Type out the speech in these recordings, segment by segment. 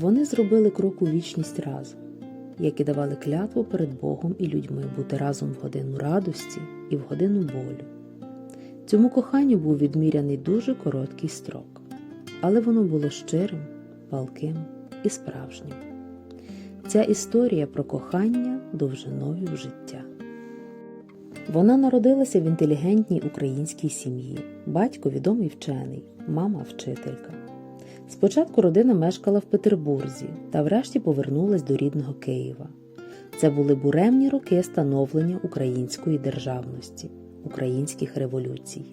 Вони зробили крок у вічність разом, як і давали клятву перед Богом і людьми бути разом в годину радості і в годину болю. Цьому коханню був відміряний дуже короткий строк, але воно було щирим, палким і справжнім. Ця історія про кохання довжиною в життя. Вона народилася в інтелігентній українській сім'ї. Батько відомий вчений, мама вчителька. Спочатку родина мешкала в Петербурзі та врешті повернулась до рідного Києва. Це були буремні роки становлення української державності, українських революцій.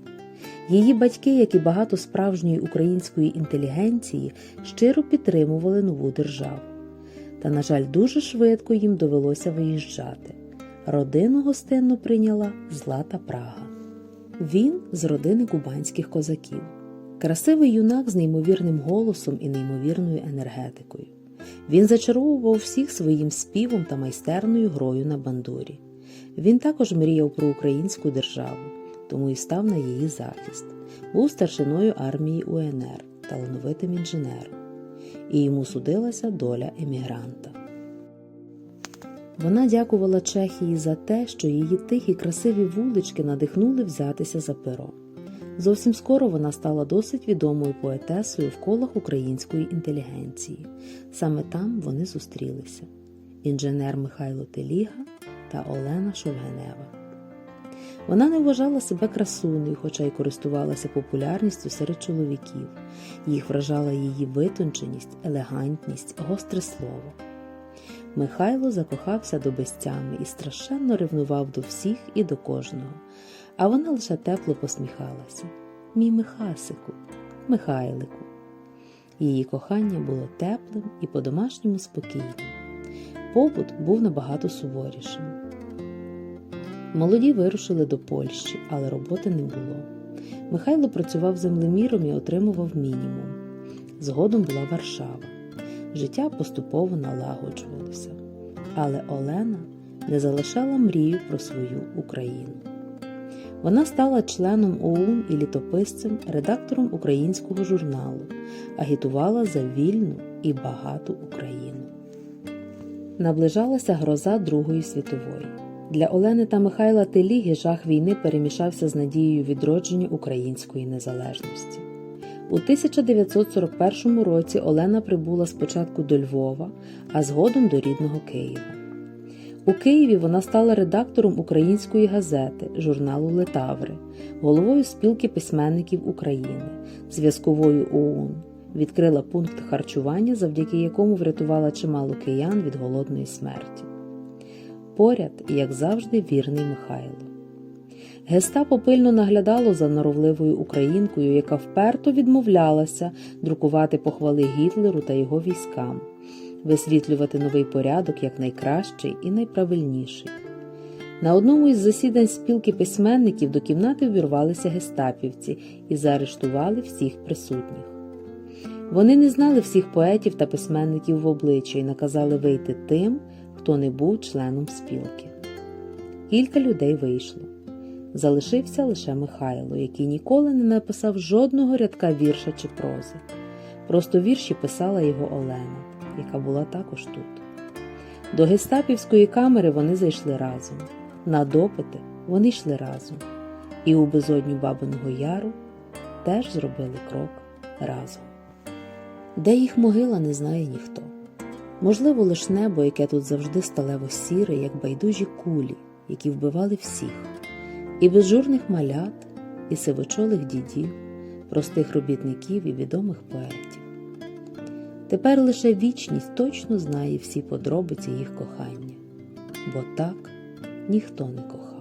Її батьки, як і багато справжньої української інтелігенції, щиро підтримували нову державу. Та, на жаль, дуже швидко їм довелося виїжджати. Родину гостинно прийняла Злата Прага. Він з родини кубанських козаків. Красивий юнак з неймовірним голосом і неймовірною енергетикою. Він зачаровував всіх своїм співом та майстерною грою на бандурі. Він також мріяв про українську державу, тому і став на її захист. Був старшиною армії УНР, талановитим інженером, і йому судилася доля емігранта. Вона дякувала Чехії за те, що її тихі красиві вулички надихнули взятися за перо. Зовсім скоро вона стала досить відомою поетесою в колах української інтелігенції. Саме там вони зустрілися інженер Михайло Теліга та Олена Шовгенева. Вона не вважала себе красунею, хоча й користувалася популярністю серед чоловіків. Їх вражала її витонченість, елегантність, гостре слово. Михайло закохався до безтями і страшенно ревнував до всіх і до кожного, а вона лише тепло посміхалася. Мій Михасику, Михайлику. Її кохання було теплим і по-домашньому спокійним. Побут був набагато суворішим. Молоді вирушили до Польщі, але роботи не було. Михайло працював землеміром і отримував мінімум. Згодом була Варшава. Життя поступово налагоджувалося. Але Олена не залишала мрію про свою Україну. Вона стала членом ОУН і літописцем, редактором українського журналу, агітувала за вільну і багату Україну. Наближалася гроза Другої світової. Для Олени та Михайла Теліги жах війни перемішався з надією відродження української незалежності. У 1941 році Олена прибула спочатку до Львова, а згодом до рідного Києва. У Києві вона стала редактором української газети, журналу Летаври, головою спілки письменників України, зв'язковою ОУН, відкрила пункт харчування, завдяки якому врятувала чимало киян від голодної смерті. Поряд, як завжди, вірний Михайло. Гестапо пильно наглядало за норовливою українкою, яка вперто відмовлялася друкувати похвали Гітлеру та його військам, висвітлювати новий порядок як найкращий і найправильніший. На одному із засідань спілки письменників до кімнати увірвалися гестапівці і заарештували всіх присутніх. Вони не знали всіх поетів та письменників в обличчя і наказали вийти тим, хто не був членом спілки. Кілька людей вийшло. Залишився лише Михайло, який ніколи не написав жодного рядка вірша чи прози. Просто вірші писала його Олена, яка була також тут. До гестапівської камери вони зайшли разом. На допити вони йшли разом. І у безодню Бабиного Яру теж зробили крок разом. Де їх могила, не знає ніхто. Можливо, лиш небо, яке тут завжди сталево сіре, як байдужі кулі, які вбивали всіх і безжурних малят, і сивочолих дідів, простих робітників і відомих поетів. Тепер лише вічність точно знає всі подробиці їх кохання, бо так ніхто не кохав.